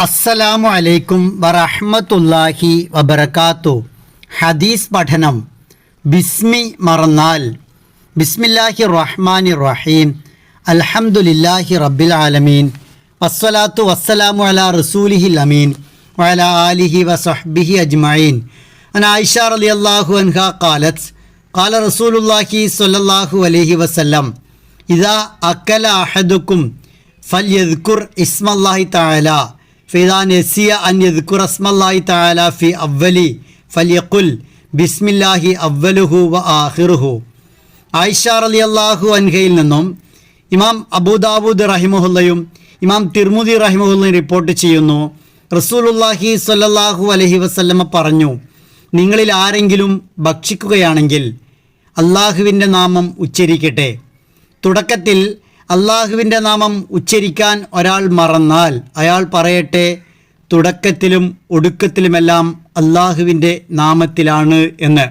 അസ്സലാമു അലൈക്കും വറഹ്മത്തുള്ളാഹി വബർക്കാത്തു ഹദീസ് പഠനം. ബിസ്മി മറന്നാൽ. ബിസ്മില്ലാഹി റഹ്മാനി റഹീം. അൽഹംദുലില്ലാഹി റബ്ബിൽ ആലമീൻ. വസ്സലാത്തു വസ്സലാമു അലാ റസൂലിഹിൽ അമീൻ. വഅല ആലിഹി വസഹ്ബിഹി അജ്മഈൻ. അൻ ആയിഷ റളിയല്ലാഹു അൻഹ ഖാലത്ത് ഖാല റസൂലുല്ലാഹി സ്വല്ലല്ലാഹു അലൈഹി വസല്ലം. ഇദാ അക്കല അഹദുക്കും ഫല്യദ്കുർ ഇസ്മല്ലാഹി തആല. ഫിദാ തആല ബിസ്മില്ലാഹി വ ആഹിറുഹു ആയിഷ അൻഹയിൽ നിന്നും ഇമാം അബൂദാവൂദ് റഹിമുല്ലയും ഇമാം തിർമുദി റഹിമുല്ലയും റിപ്പോർട്ട് ചെയ്യുന്നു. റസൂലുള്ളാഹി സ്വല്ലല്ലാഹു അലഹി വസല്ലമ പറഞ്ഞു നിങ്ങളിൽ ആരെങ്കിലും ഭക്ഷിക്കുകയാണെങ്കിൽ അള്ളാഹുവിന്റെ നാമം ഉച്ചരിക്കട്ടെ. തുടക്കത്തിൽ അള്ളാഹുവിന്റെ നാമം ഉച്ചരിക്കാൻ ഒരാൾ മറന്നാൽ അയാൾ പറയട്ടെ തുടക്കത്തിലും ഒടുക്കത്തിലുമെല്ലാം അള്ളാഹുവിന്റെ നാമത്തിലാണ് എന്ന്.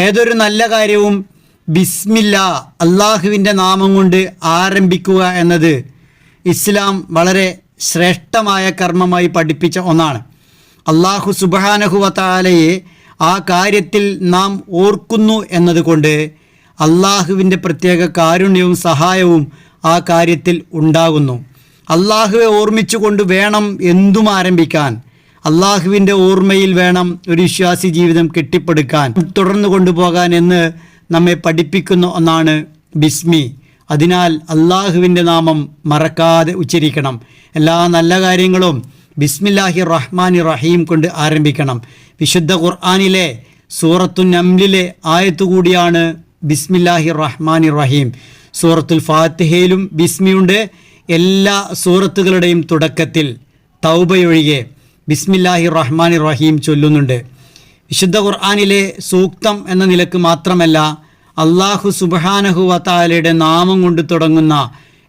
ഏതൊരു നല്ല കാര്യവും ബിസ്മില്ല അള്ളാഹുവിന്റെ നാമം കൊണ്ട് ആരംഭിക്കുക എന്നത് ഇസ്ലാം വളരെ ശ്രേഷ്ഠമായ കർമ്മമായി പഠിപ്പിച്ച ഒന്നാണ്. അള്ളാഹു സുബാനഹുവത്താലയെ ആ കാര്യത്തിൽ നാം ഓർക്കുന്നു എന്നതുകൊണ്ട് അള്ളാഹുവിന്റെ പ്രത്യേക കാരുണ്യവും സഹായവും ആ കാര്യത്തിൽ ഉണ്ടാകുന്നു. അള്ളാഹുവെ ഓർമ്മിച്ചുകൊണ്ട് വേണം എന്തും ആരംഭിക്കാൻ. അള്ളാഹുവിന്റെ ഓർമ്മയിൽ വേണം ഒരു വിശ്വാസി ജീവിതം കെട്ടിപ്പടുക്കാൻ. തുടർന്നു കൊണ്ടുപോകാൻ എന്ന് നമ്മെ പഠിപ്പിക്കുന്ന ഒന്നാണ് ബിസ്മി. അതിനാൽ അള്ളാഹുവിന്റെ നാമം മറക്കാതെ ഉച്ചരിക്കണം. എല്ലാ നല്ല കാര്യങ്ങളും ബിസ്മില്ലാഹി റഹ്മാനി റഹീം കൊണ്ട് ആരംഭിക്കണം. വിശുദ്ധ ഖുർആാനിലെ സൂറത്തു നംലിലെ ആയത്തുകൂടിയാണ് ബിസ്മില്ലാഹി റഹ്മാനി റഹീം. സൂറത്തുൽ ഫാത്തിഹയിലും ബിസ്മിയുണ്ട്. എല്ലാ സൂറത്തുകളുടെയും തുടക്കത്തിൽ തൗബയൊഴികെ ബിസ്മില്ലാഹി റഹ്മാൻ റഹീം ചൊല്ലുന്നുണ്ട്. വിശുദ്ധ ഖുർആാനിലെ സൂക്തം എന്ന നിലയ്ക്ക് മാത്രമല്ല അള്ളാഹു സുബാനഹു വത്താലയുടെ നാമം കൊണ്ട് തുടങ്ങുന്ന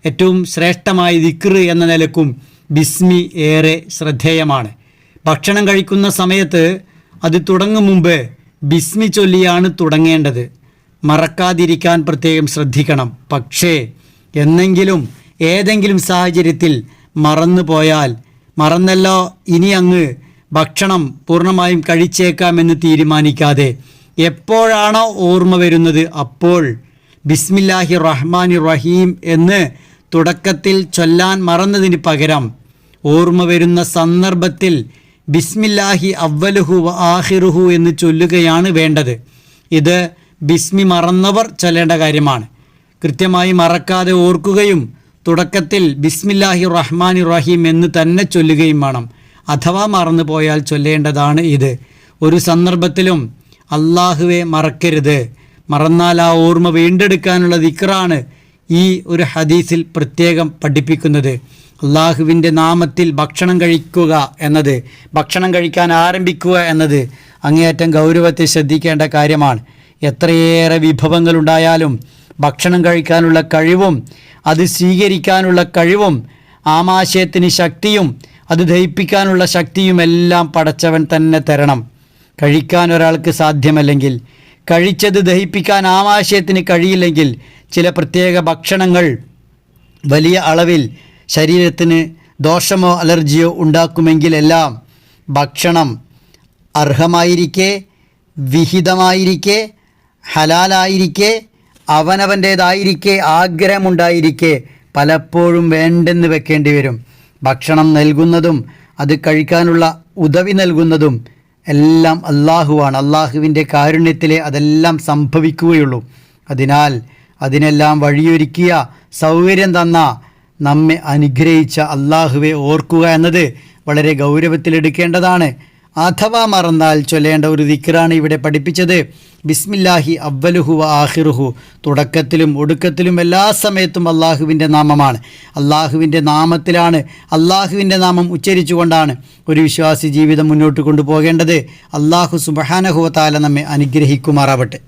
ഏറ്റവും ശ്രേഷ്ഠമായ ദിക്ർ എന്ന നിലക്കും ബിസ്മി ഏറെ ശ്രദ്ധേയമാണ്. ഭക്ഷണം കഴിക്കുന്ന സമയത്ത് അത് തുടങ്ങും മുമ്പ് ബിസ്മി ചൊല്ലിയാണ് തുടങ്ങേണ്ടത്. മറക്കാതിരിക്കാൻ പ്രത്യേകം ശ്രദ്ധിക്കണം. പക്ഷേ എന്നെങ്കിലും ഏതെങ്കിലും സാഹചര്യത്തിൽ മറന്നു പോയാൽ മറന്നല്ലോ ഇനി അങ്ങ് ഭക്ഷണം പൂർണമായും കഴിച്ചേക്കാമെന്ന് തീരുമാനിക്കാതെ എപ്പോഴാണോ ഓർമ്മ വരുന്നത് അപ്പോൾ ബിസ്മില്ലാഹി റഹ്മാൻ റഹീം എന്ന് തുടക്കത്തിൽ ചൊല്ലാൻ മറന്നതിന് പകരം ഓർമ്മ വരുന്ന സന്ദർഭത്തിൽ ബിസ്മില്ലാഹി അവ്വലുഹു ആഹിറുഹു എന്ന് ചൊല്ലുകയാണ് വേണ്ടത്. ഇത് ബിസ്മി മറന്നവർ ചൊല്ലേണ്ട കാര്യമാണ്. കൃത്യമായി മറക്കാതെ ഓർക്കുകയും തുടക്കത്തിൽ ബിസ്മില്ലാഹി റഹ്മാനി റഹീം എന്ന് തന്നെ ചൊല്ലുകയും വേണം. അഥവാ മറന്നു പോയാൽ ചൊല്ലേണ്ടതാണ് ഇത്. ഒരു സന്ദർഭത്തിലും അള്ളാഹുവെ മറക്കരുത്. മറന്നാൽ ആ ഓർമ്മ വീണ്ടെടുക്കാനുള്ള ദിക്റാണ് ഈ ഒരു ഹദീസിൽ പ്രത്യേകം പഠിപ്പിക്കുന്നത്. അള്ളാഹുവിന്റെ നാമത്തിൽ ഭക്ഷണം കഴിക്കുക എന്നത് ഭക്ഷണം കഴിക്കാൻ ആരംഭിക്കുക എന്നത് അങ്ങേയറ്റം ഗൗരവത്തെ ശ്രദ്ധിക്കേണ്ട കാര്യമാണ്. എത്രയേറെ വിഭവങ്ങളുണ്ടായാലും ഭക്ഷണം കഴിക്കാനുള്ള കഴിവും അത് സ്വീകരിക്കാനുള്ള കഴിവും ആമാശയത്തിന് ശക്തിയും അത് ദഹിപ്പിക്കാനുള്ള ശക്തിയുമെല്ലാം പടച്ചവൻ തന്നെ തരണം. കഴിക്കാൻ ഒരാൾക്ക് സാധ്യമല്ലെങ്കിൽ കഴിച്ചത് ദഹിപ്പിക്കാൻ ആമാശയത്തിന് കഴിയില്ലെങ്കിൽ ചില പ്രത്യേക ഭക്ഷണങ്ങൾ വലിയ അളവിൽ ശരീരത്തിന് ദോഷമോ അലർജിയോ ഉണ്ടാക്കുമെങ്കിലെല്ലാം ഭക്ഷണം അർഹമായിരിക്കെ വിഹിതമായിരിക്കെ ഹലാലായിരിക്കെ അവനവന്റേതായിരിക്കെ ആഗ്രഹമുണ്ടായിരിക്കെ പലപ്പോഴും വേണ്ടെന്ന് വെക്കേണ്ടി വരും ഭക്ഷണം നൽകുന്നതും അത് കഴിക്കാനുള്ള ഉദവി നൽകുന്നതും എല്ലാം അള്ളാഹുവാണ് അള്ളാഹുവിന്റെ കാരുണ്യത്തിലെ അതെല്ലാം സംഭവിക്കുകയുള്ളൂ. അതിനാൽ അതിനെല്ലാം വഴിയൊരുക്കിയ സൗകര്യം തന്ന നമ്മെ അനുഗ്രഹിച്ച അള്ളാഹുവെ ഓർക്കുക എന്നത് വളരെ ഗൗരവത്തിലെടുക്കേണ്ടതാണ്. അഥവാ മറന്നാൽ ചൊല്ലേണ്ട ഒരു ദിക്റാണ് ഇവിടെ പഠിപ്പിച്ചത്. ബിസ്മില്ലാഹി അവലുഹു വ ആഹിറുഹു തുടക്കത്തിലും ഒടുക്കത്തിലും എല്ലാ സമയത്തും അള്ളാഹുവിന്റെ നാമമാണ്. അള്ളാഹുവിന്റെ നാമത്തിലാണ് അള്ളാഹുവിന്റെ നാമം ഉച്ചരിച്ചുകൊണ്ടാണ് ഒരു വിശ്വാസി ജീവിതം മുന്നോട്ട് കൊണ്ടുപോകേണ്ടത്. അള്ളാഹു സുബഹാനഹുവ താല നമ്മെ അനുഗ്രഹിക്കുമാറാവട്ടെ.